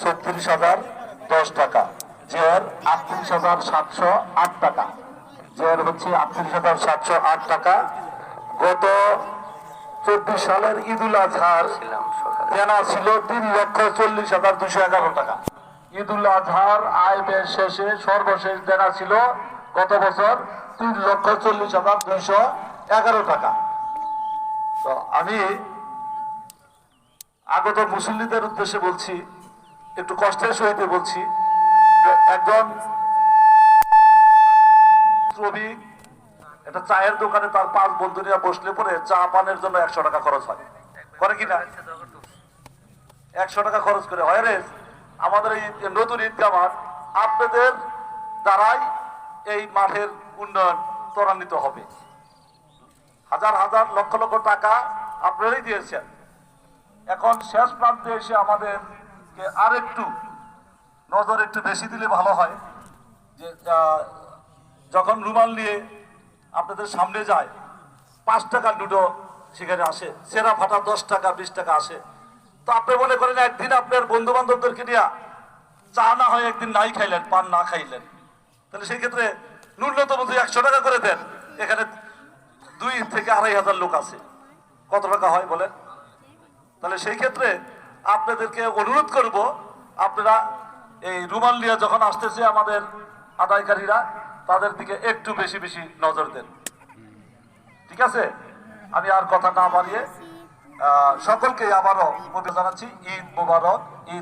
ছত্রিশ হাজার দশ টাকা। জের আটত্রিশ হাজার সাতশো আট টাকা। জের হচ্ছে আটত্রিশ হাজার সাতশো আট টাকা। গত চব্বিশ সালের ঈদুল আজহার দেনা ছিল তিন লক্ষ চল্লিশ হাজার দুশো এগারো টাকা। ঈদুল আজহার আয় ব্যয় শেষে সর্বশেষ দেনা ছিল গত বছর তিন লক্ষ চল্লিশ হাজার দুইশো এগারো টাকা। তো আমি আগত মুসল্লিদের উদ্দেশ্যে বলছি, একটু কষ্টের সহিত বলছি একজন শ্রমিক একটা চায়ের দোকানে তার পাঁচ বন্ধু নিয়ে বসলে পরে চা পানের জন্য একশো টাকা খরচ হয়। করে কিনা? একশো টাকা খরচ করে। হয় রে, আমাদের এই নতুন ঈদগাহ মাঠ আপনাদের দ্বারাই এই মাঠের উন্নয়ন ত্বরান্বিত হবে। হাজার হাজার লক্ষ লক্ষ টাকা আপনারাই দিয়েছেন। এখন শেষ প্রান্তে এসে আমাদেরকে আর একটু নজর একটু বেশি দিলে ভালো হয় যে যখন রুমাল নিয়ে আপনাদের সামনে যায়, পাঁচ টাকার দুটো সেখানে আসে, সেরা ফাটা দশ টাকা, বিশ টাকা আসে। তো আপনি মনে করেন একদিন আপনার বন্ধু বান্ধবদেরকে নিয়ে চা না হয় একদিন নাই খাইলেন, পান না খাইলেন। তাহলে সেই ক্ষেত্রে ন্যূনতম যদি একশো টাকা করে দেন। এখানে দুই থেকে আড়াই হাজার লোক আছে। কত টাকা হয় বলেন? তাহলে সেই ক্ষেত্রে আপনাদেরকে অনুরোধ করব, আপনারা এই রুমাল নিয়ে যখন আসতেছে আমাদের আদায়কারীরা, তাদের দিকে একটু বেশি বেশি নজর দেন। ঠিক আছে? আমি আর কথা না বাড়িয়ে সকলকে আবারও জানাচ্ছি। ঈদ মোবারক, ঈদ